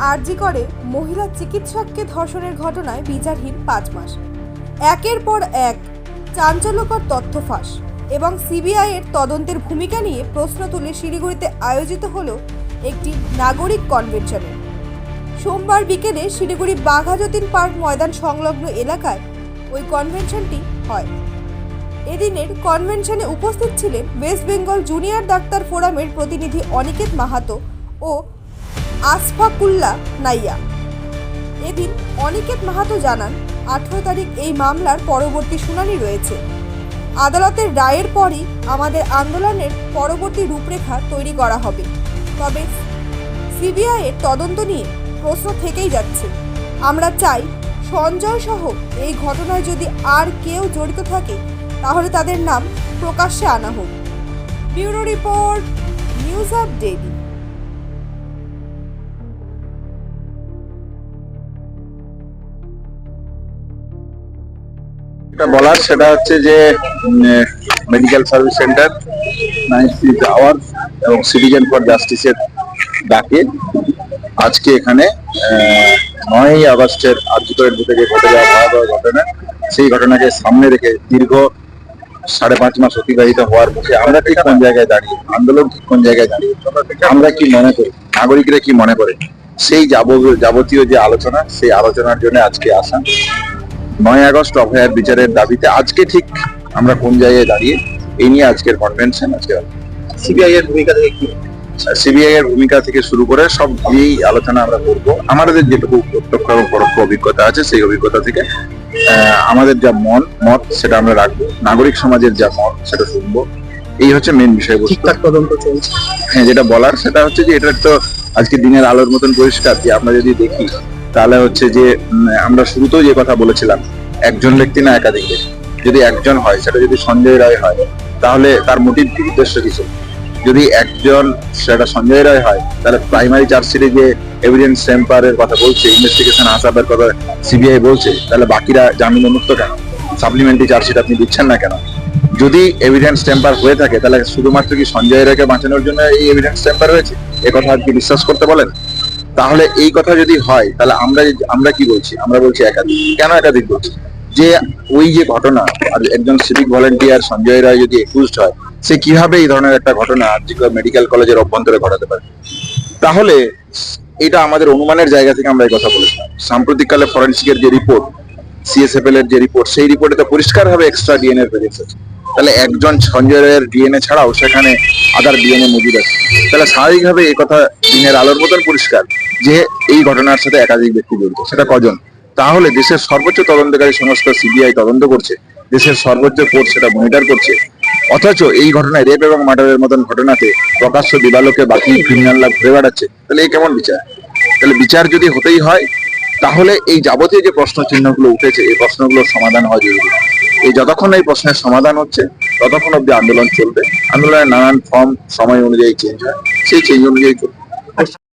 আরজি করে মহিলা চিকিৎসককে ধর্ষণের ঘটনায় বিচারহীন পাঁচ মাস। একের পর এক চাঞ্চল্যকর তথ্য ফাঁস এবং সিবিআই এর তদন্তের ভূমিকা নিয়ে প্রশ্ন তুলে শিলিগুড়িতে আয়োজিত হলো একটি নাগরিক কনভেনশনে। সোমবার বিকেলে শিলিগুড়ি বাঘাযতীন পার্ক ময়দান সংলগ্ন এলাকায় ওই কনভেনশনটি হয়। এদিনের কনভেনশনে উপস্থিত ছিলেন ওয়েস্ট বেঙ্গল জুনিয়র ডাক্তার ফোরামের প্রতিনিধি অনিকেত মাহাতো ও আসফাকুল্লা নাইয়া। এদিন অনিকেত মাহাতো জানান, আঠারো তারিখ এই মামলার পরবর্তী শুনানি রয়েছে। আদালতের রায়ের পরই আমাদের আন্দোলনের পরবর্তী রূপরেখা তৈরি করা হবে। তবে সিবিআই এর তদন্ত নিয়ে প্রশ্ন থেকেই যাচ্ছে। আমরা চাই সঞ্জয় সহ এই ঘটনায় যদি আর কেউ জড়িত থাকে, তাহলে তাদের নাম প্রকাশ্যে আনা হোক। Bureau report, news up daily বলার, সেটা হচ্ছে যে medical service centre nine hour এবং সিটিজেন ফর জাস্টিসের ডাকে আজকে এখানে নয়ই আগস্টের আর্যিকরের বুকে যে ঘটে যাওয়া ভয়াবহ ঘটনা, সেই ঘটনাকে সামনে রেখে দীর্ঘ সাড়ে পাঁচ মাস অতিবাহিত হওয়ার মুখে আমরা ঠিক কোন জায়গায় দাঁড়িয়ে, আন্দোলন ঠিক কোন জায়গায় দাঁড়িয়ে, আমরা কি মনে করি, নাগরিকরা কি মনে করে, সেই যাবতীয় যে আলোচনা, সেই আলোচনার জন্য আজকে আসা। নয় আগস্ট অভয়ার বিচারের দাবিতে আজকে ঠিক আমরা কোন জায়গায় দাঁড়িয়ে এই নিয়ে আজকের কনভেনশন আজকে সিবিআই এর ভূমিকা থেকে কি? সিবিআই এর ভূমিকা থেকে শুরু করে সব এই আলোচনা আমরা করব। আমাদের যেটুকু প্রত্যক্ষ এবং পরোক্ষ অভিজ্ঞতা আছে সেই অভিজ্ঞতা থেকে আমাদের যা মন মত সেটা আমরা রাখব। নাগরিক সমাজের যা মত সেটা শুনব। এই হচ্ছে মেন বিষয়বস্তু। ঠিকঠাক তদন্ত চলছে। হ্যাঁ যেটা বলার সেটা হচ্ছে যে এটা তো আজকে দিনের আলোর মতন পরিষ্কার যে আমরা যদি দেখি তাহলে হচ্ছে যে আমরা শুরুতেও যে কথা বলেছিলাম, একজন ব্যক্তি না একাধিক যদি একজন হয়, সেটা যদি সঞ্জয় রায় হয়, তাহলে তার মোটিভ উদ্দেশ্য কিছু যদি একজন সেটা সঞ্জয় রায় হয়, তাহলে প্রাইমারি চার্জশিটে যে এভিডেন্স টেম্পারের কথা বলছে ইনভেস্টিগেশন আসাবের কথা সিবিআই বলছে, তাহলে বাকিরা জামিন উন্মুক্ত কেন? সাপ্লিমেন্টারি চার্জশিট আপনি দিচ্ছেন না কেন? যদি এভিডেন্স টেম্পার হয়ে থাকে, তাহলে শুধুমাত্র কি সঞ্জয় রায়কে বাঁচানোর জন্য এই এভিডেন্স টেম্পার হয়েছে? এ কথা আর কি বিশ্বাস করতে বলেন? তাহলে এই কথা যদি হয়, তাহলে আমরা আমরা কি বলছি? আমরা বলছি একাধিক। কেন একাধিক বলছি? যে ওই যে ঘটনা, আর একজন সিভিক ভলেন্টিয়ার সঞ্জয় রায় যদি একুজড হয়, সে কীভাবে এই ধরনের একটা ঘটনা মেডিকেল কলেজের অভ্যন্তরে ঘটাতে পারে? তাহলে এটা আমাদের অনুমানের জায়গা থেকে আমরা এই কথা বলেছিলাম সাম্প্রতিককালে ফরেন্সিকের যে রিপোর্ট সিএসএফএল এর যে রিপোর্ট সেই রিপোর্টে তো পরিষ্কার ভাবে এক্সট্রা ডিএনএ প্রেজেন্স আছে। তাহলে একজন সঞ্জয় রায়ের ডিএনএ ছাড়াও সেখানে আদার ডিএনএ মজুদ আছে তাহলে স্বাভাবিকভাবে এই কথা দিনের আলোর মতন পরিষ্কার যে এই ঘটনার সাথে একাধিক ব্যক্তি জড়িত, সেটা কজন? তাহলে দেশের সর্বোচ্চ তদন্তকারী সংস্থা সিবিআই তদন্ত করছে, দেশের সর্বোচ্চ কোর্ট সেটা মনিটর করছে। অথচ এই ঘটনায় রেপ এবং মার্ডারের মতন ঘটনাতে প্রকাশ্য দিবালোকে বাকি ক্রিমিনালরা ঘুরে বেড়াচ্ছে, তাহলে এই কেমন বিচার? তাহলে বিচার যদি হতেই হয় তাহলে এই যাবতীয় যে প্রশ্ন চিহ্নগুলো উঠেছে, এই প্রশ্নগুলোর সমাধান হওয়া জরুরি। এই যতক্ষণ এই প্রশ্নের সমাধান হচ্ছে, ততক্ষণ অব্দি আন্দোলন চলবে। আন্দোলনের নানান ফর্ম, সময় অনুযায়ী চেঞ্জ হয়। সেই চেঞ্জ অনুযায়ী চলবে।